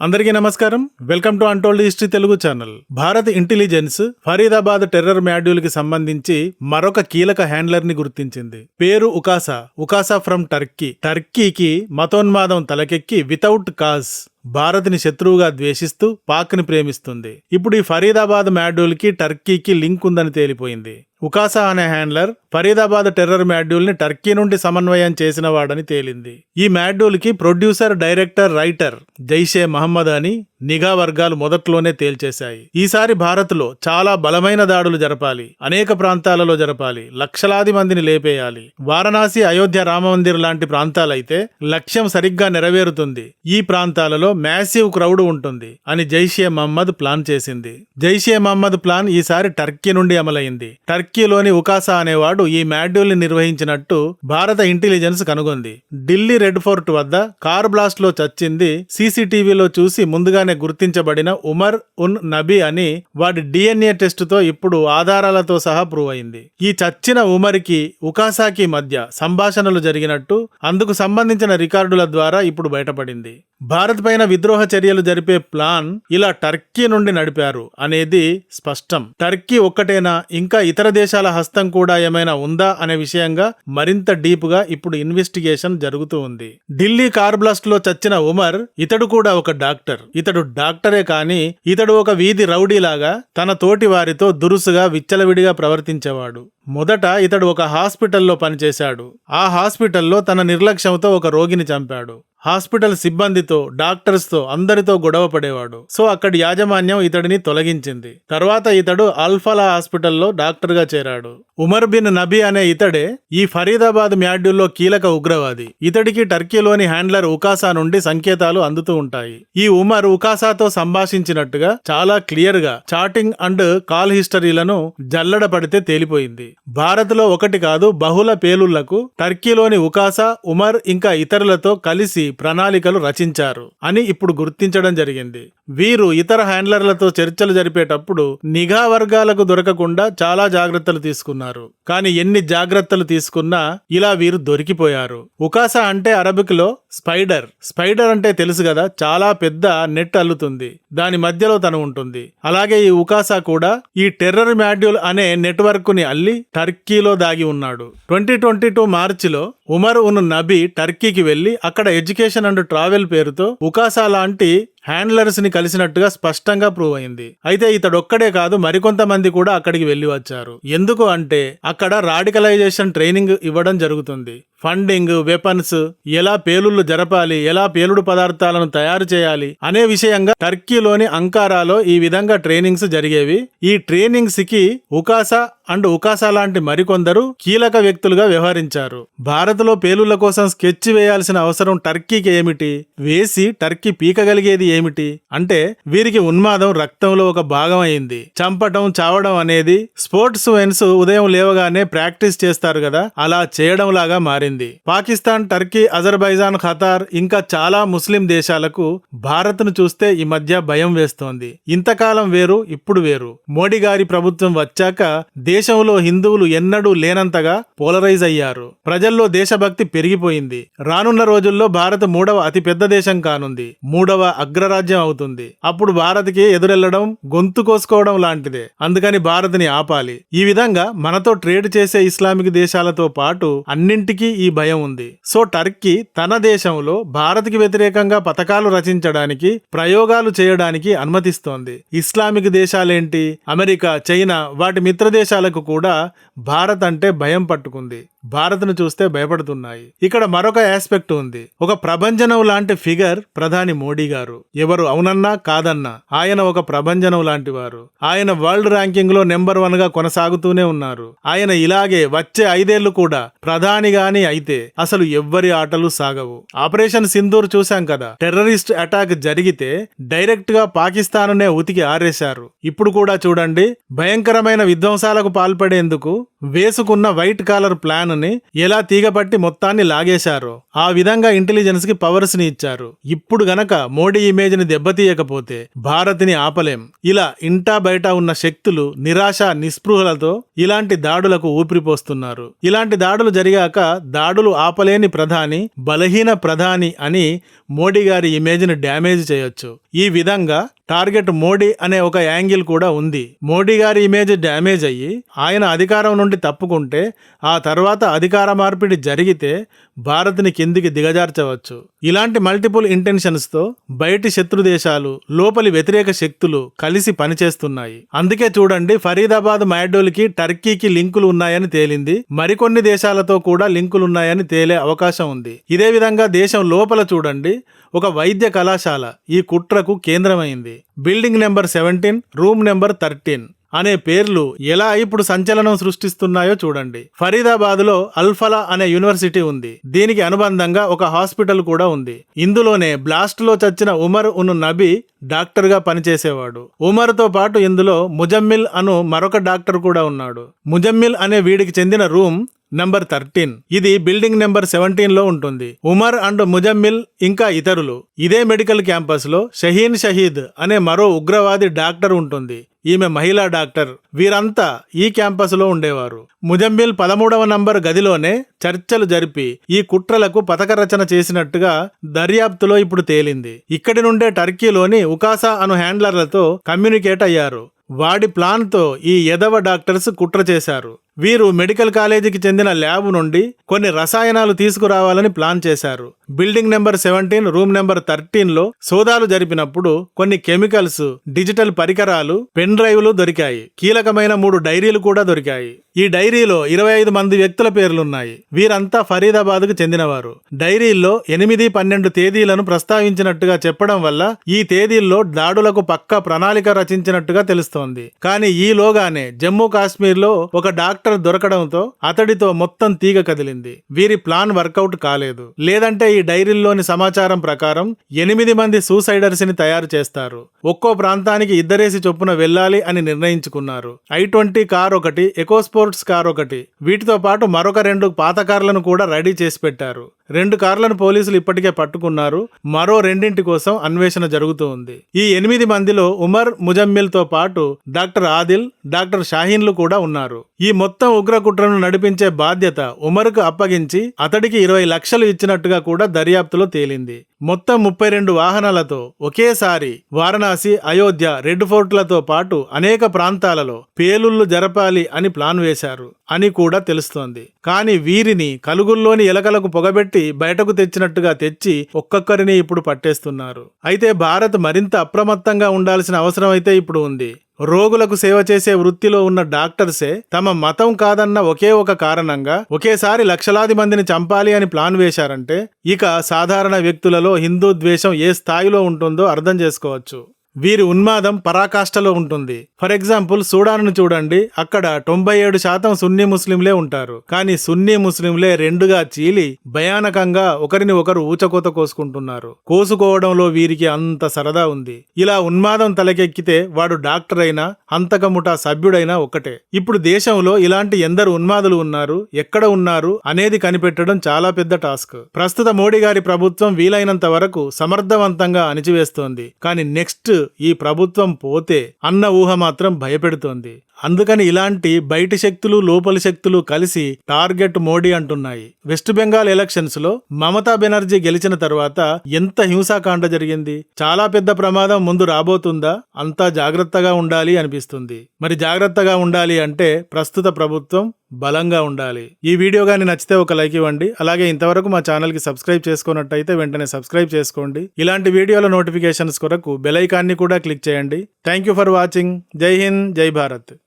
అందరికీ నమస్కారం. Welcome to untold history Telugu channel. Bharat intelligence Faridabad terror మాడ్యూల్కి సంబంధించి మరొక కీలక హ్యాండ్లర్ని గుర్తించింది. పేరు ఉకాసా. Ukasa from Turkey. టర్కీకి మతోన్మాదం తలకెక్కి వితౌట్ కాజ్ భారత్ని శత్రువుగా ద్వేషిస్తూ పాక్ని ప్రేమిస్తుంది. ఇప్పుడు ఈ ఫరీదాబాద్ మాడ్యూల్కి టర్కీకి లింక్ ఉందని తేలిపోయింది. ఉకాసా అనే హ్యాండ్లర్ ఫరీదాబాద్ టెర్రర్ మాడ్యూల్ని టర్కీ నుండి సమన్వయం చేసిన వాడని తేలింది. ఈ మాడ్యూల్కి producer director writer Jaish-e Mohammed అని నిఘా వర్గాలు మొదట్లోనే తేల్చేశాయి. ఈసారి భారత్లో చాలా బలమైన దాడులు జరపాలి. అనేక ప్రాంతాలలో జరపాలి. లక్షలాది మందిని లేపేయాలి. వారణాసి అయోధ్య రామమందిర్ లాంటి ప్రాంతాలైతే లక్ష్యం సరిగ్గా నెరవేరుతుంది. ఈ ప్రాంతాలలో మ్యాసివ్ క్రౌడ్ ఉంటుంది అని జైషే మహమ్మద్ ప్లాన్ చేసింది. జైషే మహమ్మద్ ప్లాన్ ఈసారి టర్కీ నుండి అమలైంది. టర్కీలోని ఉకాసా అనేవాడు ఈ మాడ్యూల్ని నిర్వహించినట్టు భారత ఇంటెలిజెన్స్ కనుగొంది. ఢిల్లీ రెడ్ ఫోర్ట్ వద్ద కార్ బ్లాస్ట్లో చచ్చింది సీసీటీవీలో చూసి ముందుగానే గుర్తించబడిన ఉమర్ ఉన్ నబీ అని వాడి డిఎన్ఏ టెస్ట్తో ఇప్పుడు ఆధారాలతో సహా ప్రూవ్ అయింది. ఈ చచ్చిన ఉమర్కి ఉకాసాకి మధ్య సంభాషణలు జరిగినట్టు అందుకు సంబంధించిన రికార్డుల ద్వారా ఇప్పుడు బయటపడింది. భారత్ పైన విద్రోహ చర్యలు జరిపే ప్లాన్ ఇలా టర్కీ నుండి నడిపారు అనేది స్పష్టం. టర్కీ ఒక్కటేనా? ఇంకా ఇతర దేశాల హస్తం కూడా ఏమైనా ఉందా అనే విషయంగా మరింత డీప్గా ఇప్పుడు ఇన్వెస్టిగేషన్ జరుగుతూ ఉంది. ఢిల్లీ కార్ బ్లాస్ట్లో చచ్చిన ఉమర్ ఇతడు కూడా ఒక డాక్టర్. ఇతడు డాక్టరే కానీ ఇతడు ఒక వీధి రౌడీలాగా తన తోటి వారితో దురుసుగా విచ్చలవిడిగా ప్రవర్తించేవాడు. మొదట ఇతడు ఒక హాస్పిటల్లో పనిచేశాడు. ఆ హాస్పిటల్లో తన నిర్లక్ష్యంతో ఒక రోగిని చంపాడు. హాస్పిటల్ సిబ్బందితో డాక్టర్స్తో అందరితో గొడవ పడేవాడు. సో అక్కడి యాజమాన్యం ఇతడిని తొలగించింది. తర్వాత ఇతడు అల్ఫలా హాస్పిటల్లో డాక్టర్గా చేరాడు. ఉమర్ బిన్ నబీ అనే ఇతడే ఈ ఫరీదాబాద్ మ్యాడ్యూల్లో కీలక ఉగ్రవాది. ఇతడికి టర్కీలోని హ్యాండ్లర్ ఉకాసా నుండి సంకేతాలు అందుతూ ఉంటాయి. ఈ ఉమర్ ఉకాసాతో సంభాషించినట్టుగా చాలా క్లియర్గా చాటింగ్ అండ్ కాల్ హిస్టరీలను జల్లడ పడితే తేలిపోయింది. భారత్లో ఒకటి కాదు బహుళ పేలుళ్ళకు టర్కీలోని ఉకాసా ఉమర్ ఇంకా ఇతరులతో కలిసి ప్రణాళికలు రచించారు అని ఇప్పుడు గుర్తించడం జరిగింది. వీరు ఇతర హ్యాండ్లర్లతో చర్చలు జరిపేటప్పుడు నిఘా వర్గాలకు దొరకకుండా చాలా జాగ్రత్తలు తీసుకున్నారు. కానీ ఎన్ని జాగ్రత్తలు తీసుకున్నా ఇలా వీరు దొరికిపోయారు. ఉకాసా అంటే అరబిక్లో స్పైడర్. స్పైడర్ అంటే తెలుసు కదా చాలా పెద్ద నెట్ అల్లుతుంది. దాని మధ్యలో తను ఉంటుంది. అలాగే ఈ ఉకాసా కూడా ఈ టెర్రర్ మాడ్యూల్ అనే నెట్వర్క్ని అల్లి టర్కీలో దాగి ఉన్నాడు. ట్వంటీ ట్వంటీ టూ మార్చిలో ఉమర్ ఉన్ నబీ టర్కీకి వెళ్ళి అక్కడ ఎడ్యుకేషన్ అండ్ ట్రావెల్ పేరుతో ఉకాసా లాంటి హ్యాండ్లర్స్ని కలిసినట్టుగా స్పష్టంగా ప్రూవ్ అయింది. అయితే ఇతడొక్కడే కాదు మరికొంతమంది కూడా అక్కడికి వెళ్ళి వచ్చారు. ఎందుకు అంటే అక్కడ రాడికలైజేషన్ ట్రైనింగ్ ఇవ్వడం జరుగుతుంది. ఫండింగ్ వెపన్స్ ఎలా పేలుళ్ళు జరపాలి ఎలా పేలుడు పదార్థాలను తయారు చేయాలి అనే విషయంగా టర్కీలోని అంకారాలో ఈ విధంగా ట్రైనింగ్స్ జరిగేవి. ఈ ట్రైనింగ్స్కి ఉకాసా అండ్ ఉకాసా లాంటి మరికొందరు కీలక వ్యక్తులుగా వ్యవహరించారు. భారత్లో పేలుళ్ళ కోసం స్కెచ్ వేయాల్సిన అవసరం టర్కీకి ఏమిటి? వేసి టర్కీ పీకగలిగేది ఏమిటి? అంటే వీరికి ఉన్మాదం రక్తంలో ఒక భాగం అయింది. చంపటం చావడం అనేది స్పోర్ట్స్ మెన్స్ ఉదయం లేవగానే ప్రాక్టీస్ చేస్తారు కదా అలా చేయడం లాగా మారింది. పాకిస్తాన్ టర్కీ అజర్బైజాన్ ఖతార్ ఇంకా చాలా ముస్లిం దేశాలకు భారత్ను చూస్తే ఈ మధ్య భయం వేస్తోంది. ఇంతకాలం వేరు ఇప్పుడు వేరు. మోడీ గారి ప్రభుత్వం వచ్చాక దేశంలో హిందువులు ఎన్నడూ లేనంతగా పోలరైజ్ అయ్యారు. ప్రజల్లో దేశభక్తి పెరిగిపోయింది. రానున్న రోజుల్లో భారత్ మూడవ అతిపెద్ద దేశం కానుంది. మూడవ అగ్రరాజ్యం అవుతుంది. అప్పుడు భారత్కి ఎదురెళ్ళడం గొంతు కోసుకోవడం లాంటిదే. అందుకని భారత్ని ఆపాలి. ఈ విధంగా మనతో ట్రేడ్ చేసే ఇస్లామిక్ దేశాలతో పాటు అన్నింటికీ ఈ భయం ఉంది. సో టర్కీ తన దేశంలో భారత్కి వ్యతిరేకంగా పథకాలు రచించడానికి ప్రయోగాలు చేయడానికి అనుమతిస్తోంది. ఇస్లామిక్ దేశాలేంటి? అమెరికా చైనా వాటి మిత్ర దేశాలకు కూడా భారత్ అంటే భయం పట్టుకుంది. భారత్ను చూస్తే భయపడుతున్నాయి. ఇక్కడ మరొక ఆస్పెక్ట్ ఉంది. ఒక ప్రభంజనం లాంటి ఫిగర్ ప్రధాని మోడీ గారు. ఎవరు అవునన్నా కాదన్నా ఆయన ఒక ప్రభంజనం లాంటి వారు. ఆయన వరల్డ్ ర్యాంకింగ్లో నెంబర్ వన్గా కొనసాగుతూనే ఉన్నారు. ఆయన ఇలాగే వచ్చే ఐదేళ్ళు కూడా ప్రధాని గాని అయితే అసలు ఎవ్వరి ఆటలు సాగవు. ఆపరేషన్ సింధూర్ చూశాం కదా. టెర్రరిస్ట్ అటాక్ జరిగితే డైరెక్ట్గా పాకిస్తాన్నే ఉతికి ఆరేశారు. ఇప్పుడు కూడా చూడండి భయంకరమైన విధ్వంసాలకు పాల్పడేందుకు వేసుకున్న వైట్ కాలర్ ప్లాన్ని ఎలా తీగపట్టి మొత్తాన్ని లాగేశారో ఆ విధంగా ఇంటెలిజెన్స్కి పవర్స్ని ఇచ్చారు. ఇప్పుడు గనక మోడీ ఇమేజ్ని దెబ్బతీయకపోతే భారత్ని ఆపలేం. ఇలా ఇంటా బయట ఉన్న శక్తులు నిరాశ నిస్పృహలతో ఇలాంటి దాడులకు ఊపిరిపోస్తున్నారు. ఇలాంటి దాడులు జరిగాక దాడులు ఆపలేని ప్రధాని బలహీన ప్రధాని అని మోడీ గారి ఇమేజ్ని డ్యామేజ్ చేయొచ్చు. ఈ విధంగా టార్గెట్ మోడీ అనే ఒక యాంగిల్ కూడా ఉంది. మోడీ గారి ఇమేజ్ డ్యామేజ్ అయ్యి ఆయన అధికారం నుండి తప్పుకుంటే ఆ తర్వాత అధికార మార్పిడి జరిగితే భారత్ని కిందికి దిగజార్చవచ్చు. ఇలాంటి మల్టిపుల్ ఇంటెన్షన్స్తో బయటి శత్రు దేశాలు లోపలి వ్యతిరేక శక్తులు కలిసి పనిచేస్తున్నాయి. అందుకే చూడండి ఫరీదాబాద్ మ్యాడోల్కి టర్కీకి లింకులు ఉన్నాయని తేలింది. మరికొన్ని దేశాలతో కూడా లింకులున్నాయని తేలే అవకాశం ఉంది. ఇదే విధంగా దేశం లోపల చూడండి ఒక వైద్య కళాశాల ఈ కుట్రకు కేంద్రమైంది. Building number seventeen room number thirteen. అనే పేర్లు ఎలా ఇప్పుడు సంచలనం సృష్టిస్తున్నాయో చూడండి. ఫరీదాబాద్లో అల్ఫలా అనే యూనివర్సిటీ ఉంది. దీనికి అనుబంధంగా ఒక హాస్పిటల్ కూడా ఉంది. ఇందులోనే బ్లాస్ట్లో చచ్చిన ఉమర్ ఉన్ నబీ డాక్టర్గా పనిచేసేవాడు. ఉమర్తో పాటు ఇందులో ముజమ్మిల్ అను మరొక డాక్టర్ కూడా ఉన్నాడు. ముజమ్మిల్ అనే వీడికి చెందిన రూమ్ నెంబర్ థర్టీన్. ఇది బిల్డింగ్ నెంబర్ సెవెంటీన్లో ఉంటుంది. ఉమర్ అండ్ ముజమ్మిల్ ఇంకా ఇతరులు. ఇదే మెడికల్ క్యాంపస్లో షహీన్ షహీద్ అనే మరో ఉగ్రవాది డాక్టర్ ఉంటుంది. ఈమె మహిళా డాక్టర్. వీరంతా ఈ క్యాంపస్లో ఉండేవారు. ముజమ్మిల్ పదమూడవ నంబర్ గదిలోనే చర్చలు జరిపి ఈ కుట్రలకు పథక రచన చేసినట్టుగా దర్యాప్తులో ఇప్పుడు తేలింది. ఇక్కడి నుండే టర్కీలోని ఉకాసా అను హ్యాండ్లర్లతో కమ్యూనికేట్ అయ్యారు. వాడి ప్లాన్తో ఈ ఎదవ డాక్టర్స్ కుట్ర చేశారు. వీరు మెడికల్ కాలేజీకి చెందిన ల్యాబ్ నుండి కొన్ని రసాయనాలు తీసుకురావాలని ప్లాన్ చేశారు. Building number seventeen room number థర్టీన్లో సోదాలు జరిపినప్పుడు కొన్ని కెమికల్స్ డిజిటల్ పరికరాలు పెన్ డ్రైవ్లు దొరికాయి. కీలకమైన మూడు డైరీలు కూడా దొరికాయి. ఈ డైరీలో ఇరవై ఐదు మంది వ్యక్తుల పేర్లున్నాయి. వీరంతా ఫరీదాబాద్కు చెందినవారు. డైరీల్లో ఎనిమిది పన్నెండు తేదీలను ప్రస్తావించినట్టుగా చెప్పడం వల్ల ఈ తేదీల్లో దాడులకు పక్క ప్రణాళిక రచించినట్టుగా తెలుస్తోంది. కానీ ఈలోగానే జమ్మూ కాశ్మీర్లో ఒక డాక్టర్ దొరకడంతో అతడితో మొత్తం తీగ కదిలింది. వీరి ప్లాన్ వర్కౌట్ కాలేదు. లేదంటే ఈ డైరీల్లోని సమాచారం ప్రకారం ఎనిమిది మంది సూసైడర్స్ని తయారు చేస్తారు. ఒక్కో ప్రాంతానికి ఇద్దరేసి చొప్పున వెళ్ళాలి అని నిర్ణయించుకున్నారు. ఐ ట్వంటీ కార్ ఒకటి ఎకోస్పోర్ట్స్ కార్ ఒకటి. వీటితో పాటు మరొక రెండు పాత కార్లను కూడా రెడీ చేసి పెట్టారు. రెండు కార్లను పోలీసులు ఇప్పటికే పట్టుకున్నారు. మరో రెండింటి కోసం అన్వేషణ జరుగుతూ ఉంది. ఈ ఎనిమిది మందిలో ఉమర్ ముజమ్మిల్తో పాటు డాక్టర్ ఆదిల్ డాక్టర్ షాహీన్లు కూడా ఉన్నారు. ఈ మొత్తం ఉగ్రకుట్రను నడిపించే బాధ్యత ఉమర్కు అప్పగించి అతడికి ఇరవై లక్షలు ఇచ్చినట్టుగా కూడా దర్యాప్తులో తేలింది. మొత్తం ముప్పై రెండు వాహనాలతో ఒకేసారి వారణాసి అయోధ్య రెడ్ ఫోర్ట్లతో పాటు అనేక ప్రాంతాలలో పేలుళ్ళు జరపాలి అని ప్లాన్ వేశారు. అని కూడా తెలుస్తోంది. కానీ వీరిని కలుగుల్లోని ఎలకలకు పొగబెట్టి బయటకు తెచ్చినట్టుగా తెచ్చి ఒక్కొక్కరిని ఇప్పుడు పట్టేస్తున్నారు. అయితే భారత్ మరింత అప్రమత్తంగా ఉండాల్సిన అవసరం అయితే ఇప్పుడు ఉంది. రోగులకు సేవ చేసే వృత్తిలో ఉన్న డాక్టర్సే తమ మతం కాదన్న ఒకే ఒక కారణంగా ఒకేసారి లక్షలాది మందిని చంపాలి అని ప్లాన్ వేశారంటే ఇక సాధారణ వ్యక్తులలో హిందూ ద్వేషం ఏ స్థాయిలో ఉంటుందో అర్థం చేసుకోవచ్చు. వీరి ఉన్మాదం పరాకాష్ఠలో ఉంటుంది. ఫర్ ఎగ్జాంపుల్ సూడాన్ను చూడండి. అక్కడ తొంభై ఏడు శాతం సున్నీ ముస్లింలే ఉంటారు. కానీ సున్నీ ముస్లింలే రెండుగా చీలి భయానకంగా ఒకరిని ఒకరు ఊచకోత కోసుకుంటున్నారు. కోసుకోవడంలో వీరికి అంత సరదా ఉంది. ఇలా ఉన్మాదం తలకెక్కితే వాడు డాక్టర్ అయినా హంతకముఠా సభ్యుడైనా ఒక్కటే. ఇప్పుడు దేశంలో ఇలాంటి ఎందరు ఉన్మాదులు ఉన్నారు ఎక్కడ ఉన్నారు అనేది కనిపెట్టడం చాలా పెద్ద టాస్క్. ప్రస్తుత మోడీ గారి ప్రభుత్వం వీలైనంత వరకు సమర్థవంతంగా అణిచివేస్తోంది. కానీ నెక్స్ట్ ఈ ప్రభుత్వం పోతే అన్న ఊహ మాత్రం భయపెడుతోంది. అందుకని ఇలాంటి బయటి శక్తులు లోపలి శక్తులు కలిసి టార్గెట్ మోడీ అంటున్నాయి. వెస్ట్ బెంగాల్ ఎలక్షన్స్లో మమతా బెనర్జీ గెలిచిన తర్వాత ఎంత హింసాకాండ జరిగింది? చాలా పెద్ద ప్రమాదం ముందు రాబోతుందా? అంతా జాగ్రత్తగా ఉండాలి అనిపిస్తుంది. మరి జాగ్రత్తగా ఉండాలి అంటే ప్రస్తుత ప్రభుత్వం బలంగా ఉండాలి. ఈ వీడియో కానీ నచ్చితే ఒక లైక్ ఇవ్వండి. అలాగే ఇంతవరకు మా ఛానల్కి సబ్స్క్రైబ్ చేసుకున్నట్టయితే వెంటనే సబ్స్క్రైబ్ చేసుకోండి. ఇలాంటి వీడియోల నోటిఫికేషన్స్ కొరకు బెల్ ఐకాన్ని కూడా క్లిక్ చేయండి. Thank you for watching. జై హింద్ జై భారత్.